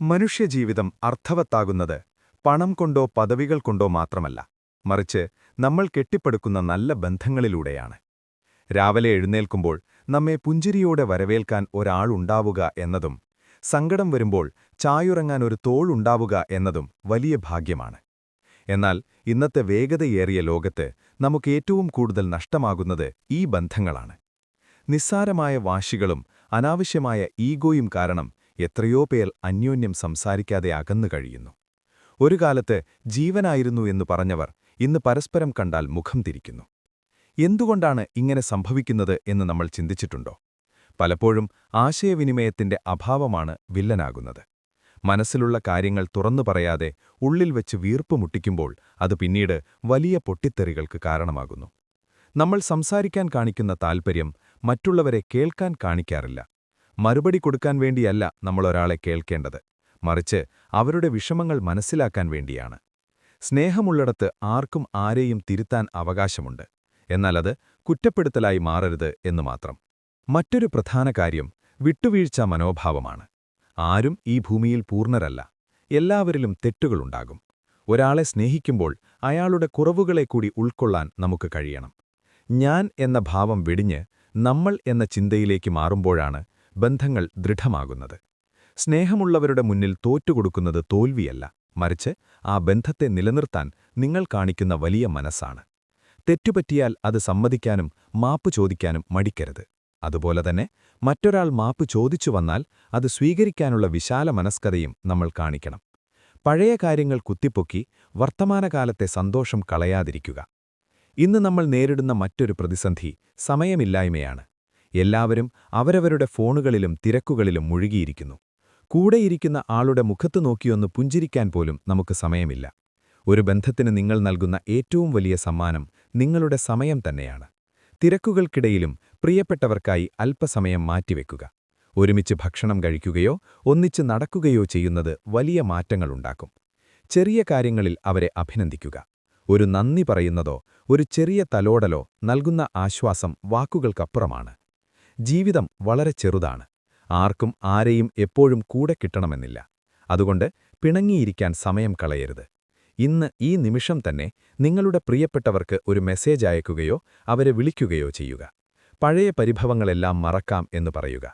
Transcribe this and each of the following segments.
മനുഷ്യജീവിതം അർത്ഥവത്താകുന്നത് പണം കൊണ്ടോ പദവികൾ കൊണ്ടോ മാത്രമല്ല മറിച്ച് നമ്മൾ കെട്ടിപ്പടുക്കുന്ന നല്ല ബന്ധങ്ങളിലൂടെയാണ്. രാവിലെ എഴുന്നേൽക്കുമ്പോൾ നമ്മെ പുഞ്ചിരിയോടെ വരവേൽക്കാൻ ഒരാളുണ്ടാവുക എന്നതും സങ്കടം വരുമ്പോൾ ചായുറങ്ങാൻ ഒരു തോളുണ്ടാവുക എന്നതും വലിയ ഭാഗ്യമാണ്. എന്നാൽ ഇന്നത്തെ വേഗതയേറിയ ലോകത്ത് നമുക്കേറ്റവും കൂടുതൽ നഷ്ടമാകുന്നത് ഈ ബന്ധങ്ങളാണ്. നിസ്സാരമായ വാശികളും അനാവശ്യമായ ഈഗോയും കാരണം എത്രയോ പേർ അന്യോന്യം സംസാരിക്കാതെ അകന്നു കഴിയുന്നു. ഒരു കാലത്ത് ജീവനായിരുന്നു എന്നു പറഞ്ഞവർ ഇന്ന് പരസ്പരം കണ്ടാൽ മുഖം തിരിക്കുന്നു. എന്തുകൊണ്ടാണ് ഇങ്ങനെ സംഭവിക്കുന്നത് എന്ന് നമ്മൾ ചിന്തിച്ചിട്ടുണ്ടോ? പലപ്പോഴും ആശയവിനിമയത്തിന്റെ അഭാവമാണ് വില്ലനാകുന്നത്. മനസ്സിലുള്ള കാര്യങ്ങൾ തുറന്നു പറയാതെ ഉള്ളിൽ വെച്ച് വീർപ്പ് മുട്ടിക്കുമ്പോൾ അത് പിന്നീട് വലിയ പൊട്ടിത്തെറികൾക്ക് കാരണമാകുന്നു. നമ്മൾ സംസാരിക്കാൻ കാണിക്കുന്ന താൽപ്പര്യം മറ്റുള്ളവരെ കേൾക്കാൻ കാണിക്കാറില്ല. മറുപടി കൊടുക്കാൻ വേണ്ടിയല്ല നമ്മളൊരാളെ കേൾക്കേണ്ടത്. മറിച്ച് അവരുടെ വിഷമങ്ങൾ മനസ്സിലാക്കാൻ വേണ്ടിയാണ്. സ്നേഹമുള്ളിടത്ത് ആർക്കും ആരെയും തിരുത്താൻ അവകാശമുണ്ട്. എന്നാൽ അത് കുറ്റപ്പെടുത്തലായി മാറരുത് എന്നു മാത്രം. മറ്റൊരു പ്രധാന കാര്യം വിട്ടുവീഴ്ച മനോഭാവമാണ്. ആരും ഈ ഭൂമിയിൽ പൂർണരല്ല. എല്ലാവരിലും തെറ്റുകളുണ്ടാകും. ഒരാളെ സ്നേഹിക്കുമ്പോൾ അയാളുടെ കുറവുകളെ കൂടി ഉൾക്കൊള്ളാൻ നമുക്ക് കഴിയണം. ഞാൻ എന്ന ഭാവം വെടിഞ്ഞ് നമ്മൾ എന്ന ചിന്തയിലേക്ക് മാറുമ്പോഴാണ് ബന്ധങ്ങൾ ദൃഢമാകുന്നത്. സ്നേഹമുള്ളവരുടെ മുന്നിൽ തോറ്റുകൊടുക്കുന്നത് തോൽവിയല്ല. മറിച്ച് ആ ബന്ധത്തെ നിലനിർത്താൻ നിങ്ങൾ കാണിക്കുന്ന വലിയ മനസ്സാണ്. തെറ്റുപറ്റിയാൽ അത് സമ്മതിക്കാനും മാപ്പ് ചോദിക്കാനും മടിക്കരുത്. അതുപോലെ തന്നെ മറ്റൊരാൾ മാപ്പ് ചോദിച്ചു വന്നാൽ അത് സ്വീകരിക്കാനുള്ള വിശാല മനസ്കതയും നമ്മൾ കാണിക്കണം. പഴയ കാര്യങ്ങൾ കുത്തിപ്പൊക്കി വർത്തമാനകാലത്തെ സന്തോഷം കളയാതിരിക്കുക. ഇന്ന് നമ്മൾ നേരിടുന്ന മറ്റൊരു പ്രതിസന്ധി സമയമില്ലായ്മയാണ്. എല്ലാവരും അവരവരുടെ ഫോണുകളിലും തിരക്കുകളിലും മുഴുകിയിരിക്കുന്നു. കൂടെയിരിക്കുന്ന ആളുടെ മുഖത്തു നോക്കിയൊന്ന് പുഞ്ചിരിക്കാൻ പോലും നമുക്ക് സമയമില്ല. ഒരു ബന്ധത്തിന് നിങ്ങൾ നൽകുന്ന ഏറ്റവും വലിയ സമ്മാനം നിങ്ങളുടെ സമയം തന്നെയാണ്. തിരക്കുകൾക്കിടയിലും പ്രിയപ്പെട്ടവർക്കായി അല്പസമയം മാറ്റിവെക്കുക. ഒരുമിച്ച് ഭക്ഷണം കഴിക്കുകയോ ഒന്നിച്ച് നടക്കുകയോ ചെയ്യുന്നത് വലിയ മാറ്റങ്ങളുണ്ടാക്കും. ചെറിയ കാര്യങ്ങളിൽ അവരെ അഭിനന്ദിക്കുക. ഒരു നന്ദി പറയുന്നതോ ഒരു ചെറിയ തലോടലോ നൽകുന്ന ആശ്വാസം വാക്കുകൾക്കപ്പുറമാണ്. ജീവിതം വളരെ ചെറുതാണ്. ആർക്കും ആരെയും എപ്പോഴും കൂടെ കിട്ടണമെന്നില്ല. അതുകൊണ്ട് പിണങ്ങിയിരിക്കാൻ സമയം കളയരുത്. ഇന്ന് ഈ നിമിഷം തന്നെ നിങ്ങളുടെ പ്രിയപ്പെട്ടവർക്ക് ഒരു മെസ്സേജ് അയക്കുകയോ അവരെ വിളിക്കുകയോ ചെയ്യുക. പഴയ പരിഭവങ്ങളെല്ലാം മറക്കാം എന്ന് പറയുക.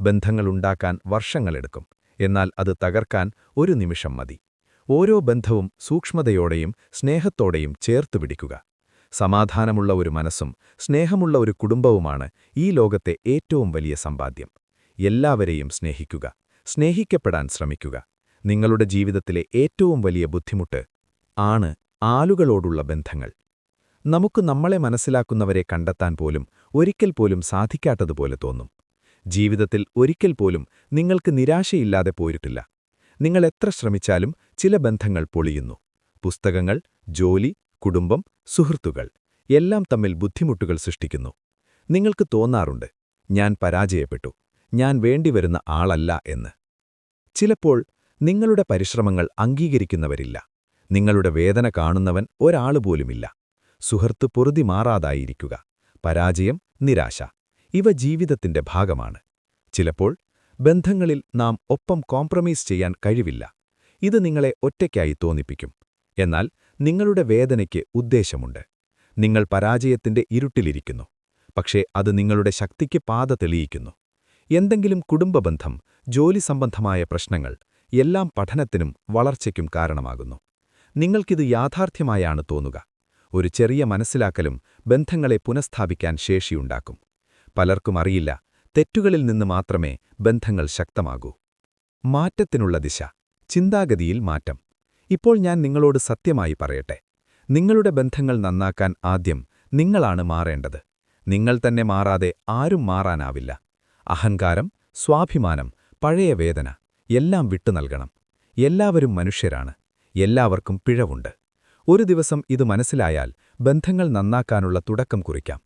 ബന്ധങ്ങളുണ്ടാക്കാൻ വർഷങ്ങളെടുക്കും എന്നാൽ അത് തകർക്കാൻ ഒരു നിമിഷം മതി. ഓരോ ബന്ധവും സൂക്ഷ്മതയോടെയും സ്നേഹത്തോടെയും ചേർത്തു പിടിക്കുക. സമാധാനമുള്ള ഒരു മനസ്സും സ്നേഹമുള്ള ഒരു കുടുംബവുമാണ് ഈ ലോകത്തെ ഏറ്റവും വലിയ സമ്പാദ്യം. എല്ലാവരെയും സ്നേഹിക്കുക സ്നേഹിക്കപ്പെടാൻ ശ്രമിക്കുക. നിങ്ങളുടെ ജീവിതത്തിലെ ഏറ്റവും വലിയ ബുദ്ധിമുട്ട് ആണ് ആളുകളോടുള്ള ബന്ധങ്ങൾ. നമുക്ക് നമ്മളെ മനസ്സിലാക്കുന്നവരെ കണ്ടെത്താൻ പോലും ഒരിക്കൽ പോലും സാധിക്കാത്തതുപോലെ തോന്നും. ജീവിതത്തിൽ ഒരിക്കൽ പോലും നിങ്ങൾക്ക് നിരാശയില്ലാതെ പോയിട്ടില്ല. നിങ്ങൾ എത്ര ശ്രമിച്ചാലും ചില ബന്ധങ്ങൾ പൊളിയുന്നു. പുസ്തകങ്ങൾ ജോലി കുടുംബം സുഹൃത്തുക്കൾ എല്ലാം തമ്മിൽ ബുദ്ധിമുട്ടുകൾ സൃഷ്ടിക്കുന്നു. നിങ്ങൾക്ക് തോന്നാറുണ്ട് ഞാൻ പരാജയപ്പെട്ടു ഞാൻ വേണ്ടിവരുന്ന ആളല്ല എന്ന്. ചിലപ്പോൾ നിങ്ങളുടെ പരിശ്രമങ്ങൾ അംഗീകരിക്കുന്നവരില്ല. നിങ്ങളുടെ വേദന കാണുന്നവൻ ഒരാളുപോലുമില്ല സുഹൃത്ത് പൊറുതി മാറാതായിരിക്കുക പരാജയം നിരാശ ഇവ ജീവിതത്തിന്റെ ഭാഗമാണ്. ചിലപ്പോൾ ബന്ധങ്ങളിൽ നാം ഒപ്പം കോംപ്രമൈസ് ചെയ്യാൻ കഴിവില്ല ഇത് നിങ്ങളെ ഒറ്റയ്ക്കായി തോന്നിപ്പിക്കും. എന്നാൽ നിങ്ങളുടെ വേദനയ്ക്ക് ഉദ്ദേശമുണ്ട്. നിങ്ങൾ പരാജയത്തിന്റെ ഇരുട്ടിലിരിക്കുന്നു. പക്ഷേ അത് നിങ്ങളുടെ ശക്തിക്ക് പാത തെളിയിക്കുന്നു. എന്തെങ്കിലും കുടുംബബന്ധം ജോലി സംബന്ധമായ പ്രശ്നങ്ങൾ എല്ലാം പഠനത്തിനും വളർച്ചയ്ക്കും കാരണമാകുന്നു. നിങ്ങൾക്കിത് യാഥാർത്ഥ്യമായാണ് തോന്നുക. ഒരു ചെറിയ മനസ്സിലാക്കലും ബന്ധങ്ങളെ പുനഃസ്ഥാപിക്കാൻ ശേഷിയുണ്ടാക്കും. പലർക്കും അറിയില്ല തെറ്റുകളിൽ നിന്ന് മാത്രമേ ബന്ധങ്ങൾ ശക്തമാകൂ. മാറ്റത്തിനുള്ള ദിശ ചിന്താഗതിയിൽ മാറ്റം. ഇപ്പോൾ ഞാൻ നിങ്ങളോട് സത്യമായി പറയട്ടെ. നിങ്ങളുടെ ബന്ധങ്ങൾ നന്നാക്കാൻ ആദ്യം നിങ്ങളാണ് മാറേണ്ടത്. നിങ്ങൾ തന്നെ മാറാതെ ആരും മാറാനാവില്ല. അഹങ്കാരം സ്വാഭിമാനം പഴയ വേദന എല്ലാം വിട്ടു നൽകണം. എല്ലാവരും മനുഷ്യരാണ്. എല്ലാവർക്കും പിഴവുണ്ട്. ഒരു ദിവസം ഇത് മനസ്സിലായാൽ ബന്ധങ്ങൾ നന്നാക്കാനുള്ള തുടക്കം കുറിക്കാം.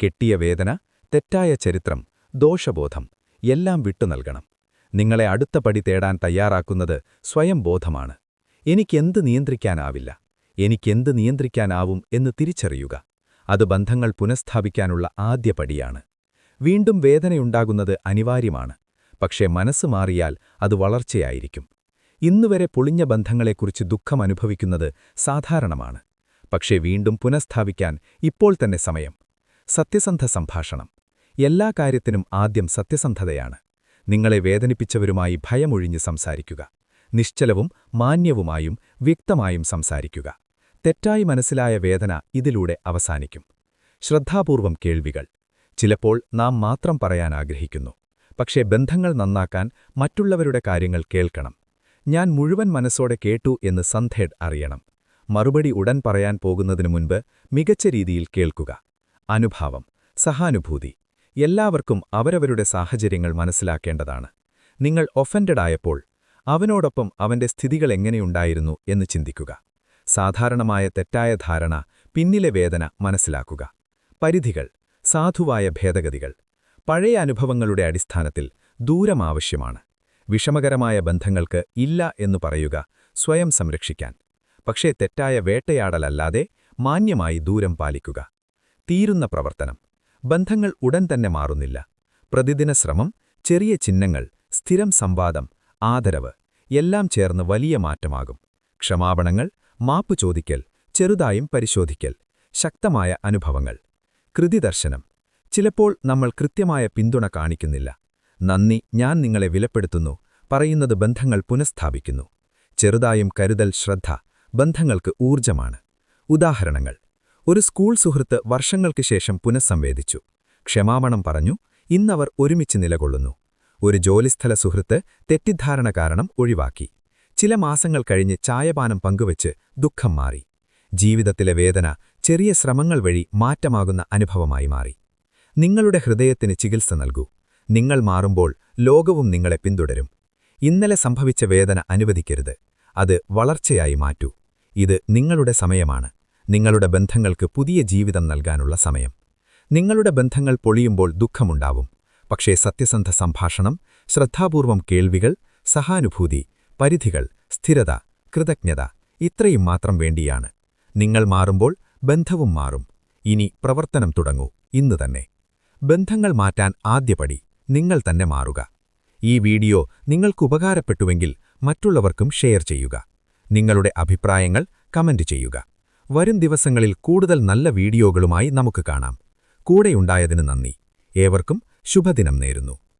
കെട്ടിയ വേദന തെറ്റായ ചരിത്രം ദോഷബോധം എല്ലാം വിട്ടു നൽകണം. നിങ്ങളെ അടുത്ത പടി തേടാൻ തയ്യാറാക്കുന്നത് സ്വയം ബോധമാണ് എനിക്കെന്ത് നിയന്ത്രിക്കാനാവില്ല. എനിക്കെന്ത് നിയന്ത്രിക്കാനാവും എന്ന് തിരിച്ചറിയുക. അത് ബന്ധങ്ങൾ പുനഃസ്ഥാപിക്കാനുള്ള ആദ്യ പടിയാണ്. വീണ്ടും വേദനയുണ്ടാകുന്നത് അനിവാര്യമാണ്. പക്ഷേ മനസ്സ് മാറിയാൽ അത് വളർച്ചയായിരിക്കും. ഇന്നുവരെ പൊളിഞ്ഞ ബന്ധങ്ങളെക്കുറിച്ച് ദുഃഖം അനുഭവിക്കുന്നത് സാധാരണമാണ്. പക്ഷേ വീണ്ടും പുനഃസ്ഥാപിക്കാൻ ഇപ്പോൾ തന്നെ സമയം. സത്യസന്ധ സംഭാഷണം. എല്ലാ കാര്യത്തിനും ആദ്യം സത്യസന്ധതയാണ്. നിങ്ങളെ വേദനിപ്പിച്ചവരുമായി ഭയമൊഴിഞ്ഞ് സംസാരിക്കുക. നിശ്ചലവും മാന്യവുമായും വ്യക്തമായും സംസാരിക്കുക. തെറ്റായി മനസ്സിലായ വേദന ഇതിലൂടെ അവസാനിക്കും. ശ്രദ്ധാപൂർവം കേൾവികൾ. ചിലപ്പോൾ നാം മാത്രം പറയാൻ ആഗ്രഹിക്കുന്നു. പക്ഷേ ബന്ധങ്ങൾ നന്നാക്കാൻ മറ്റുള്ളവരുടെ കാര്യങ്ങൾ കേൾക്കണം. ഞാൻ മുഴുവൻ മനസ്സോടെ കേട്ടു എന്ന് സന്ധേഡ് അറിയണം. മറുപടി ഉടൻ പറയാൻ പോകുന്നതിനു മുൻപ് മികച്ച രീതിയിൽ കേൾക്കുക. അനുഭാവം. സഹാനുഭൂതി. എല്ലാവർക്കും അവരവരുടെ സാഹചര്യങ്ങൾ മനസ്സിലാക്കേണ്ടതാണ്. നിങ്ങൾ ഒഫൻഡഡ് ആയപ്പോൾ അവനോടൊപ്പം അവന്റെ സ്ഥിതികൾ എങ്ങനെയുണ്ടായിരുന്നു എന്ന് ചിന്തിക്കുക. സാധാരണമായ തെറ്റായ ധാരണ പിന്നിലെ വേദന മനസ്സിലാക്കുക. പരിധികൾ സാധുവായ ഭേദഗതികൾ. പഴയ അനുഭവങ്ങളുടെ അടിസ്ഥാനത്തിൽ ദൂരം ആവശ്യമാണ്. വിഷമകരമായ ബന്ധങ്ങൾക്ക് ഇല്ല എന്നു പറയുക സ്വയം സംരക്ഷിക്കാൻ. പക്ഷേ തെറ്റായ വേട്ടയാടലല്ലാതെ മാന്യമായി ദൂരം പാലിക്കുക. തീരുന്ന പ്രവർത്തനം. ബന്ധങ്ങൾ ഉടൻ തന്നെ മാറുന്നില്ല. പ്രതിദിന ശ്രമം ചെറിയ ചിഹ്നങ്ങൾ സ്ഥിരം സംവാദം ആദരവ്. എല്ലാം ചേർന്ന് വലിയ മാറ്റമാകും. ക്ഷമാപണങ്ങൾ മാപ്പ് ചോദിക്കൽ ചെറുതായും പരിശോധിക്കൽ ശക്തമായ അനുഭവങ്ങൾ. കൃതിദർശനം ചിലപ്പോൾ നമ്മൾ കൃത്യമായ പിന്തുണ കാണിക്കുന്നില്ല. നന്ദി ഞാൻ നിങ്ങളെ വിലപ്പെടുത്തുന്നു. പറയുന്നത് ബന്ധങ്ങൾ പുനഃസ്ഥാപിക്കുന്നു. ചെറുതായും കരുതൽ ശ്രദ്ധ ബന്ധങ്ങൾക്ക് ഊർജമാണ് ഉദാഹരണങ്ങൾ. ഒരു സ്കൂൾ സുഹൃത്ത് വർഷങ്ങൾക്ക് ശേഷം പുനഃസംവേദിച്ചു. ക്ഷമാപണം പറഞ്ഞു ഇന്നവർ ഒരുമിച്ച് നിലകൊള്ളുന്നു. ഒരു ജോലിസ്ഥല സുഹൃത്ത് തെറ്റിദ്ധാരണ കാരണം ഒഴിവാക്കി. ചില മാസങ്ങൾ കഴിഞ്ഞ് ചായപാനം പങ്കുവച്ച് ദുഃഖം മാറി. ജീവിതത്തിലെ വേദന ചെറിയ ശ്രമങ്ങൾ വഴി മാറ്റമാകുന്ന അനുഭവമായി മാറി. നിങ്ങളുടെ ഹൃദയത്തിന് ചികിത്സ നൽകൂ. നിങ്ങൾ മാറുമ്പോൾ ലോകവും നിങ്ങളെ പിന്തുടരും. ഇന്നലെ സംഭവിച്ച വേദന അനുവദിക്കരുത്. അത് വളർച്ചയായി മാറ്റൂ. ഇത് നിങ്ങളുടെ സമയമാണ്. നിങ്ങളുടെ ബന്ധങ്ങൾക്ക് പുതിയ ജീവിതം നൽകാനുള്ള സമയം. നിങ്ങളുടെ ബന്ധങ്ങൾ പൊളിയുമ്പോൾ ദുഃഖമുണ്ടാവും. പക്ഷേ സത്യസന്ധ സംഭാഷണം ശ്രദ്ധാപൂർവം കേൾവികൾ സഹാനുഭൂതി പരിധികൾ സ്ഥിരത കൃതജ്ഞത ഇത്രയും മാത്രം വേണ്ടിയാണ്. നിങ്ങൾ മാറുമ്പോൾ ബന്ധവും മാറും. ഇനി പ്രവർത്തനം തുടങ്ങൂ. ഇന്നു തന്നെ. ബന്ധങ്ങൾ മാറ്റാൻ ആദ്യപടി നിങ്ങൾ തന്നെ മാറുക. ഈ വീഡിയോ നിങ്ങൾക്ക് ഉപകാരപ്പെട്ടുവെങ്കിൽ മറ്റുള്ളവർക്കും ഷെയർ ചെയ്യുക. നിങ്ങളുടെ അഭിപ്രായങ്ങൾ കമന്റ് ചെയ്യുക. വരും ദിവസങ്ങളിൽ കൂടുതൽ നല്ല വീഡിയോകളുമായി നമുക്ക് കാണാം. കൂടെയുണ്ടായതിന് നന്ദി. ഏവർക്കും ശുഭദിനം നേരുന്നു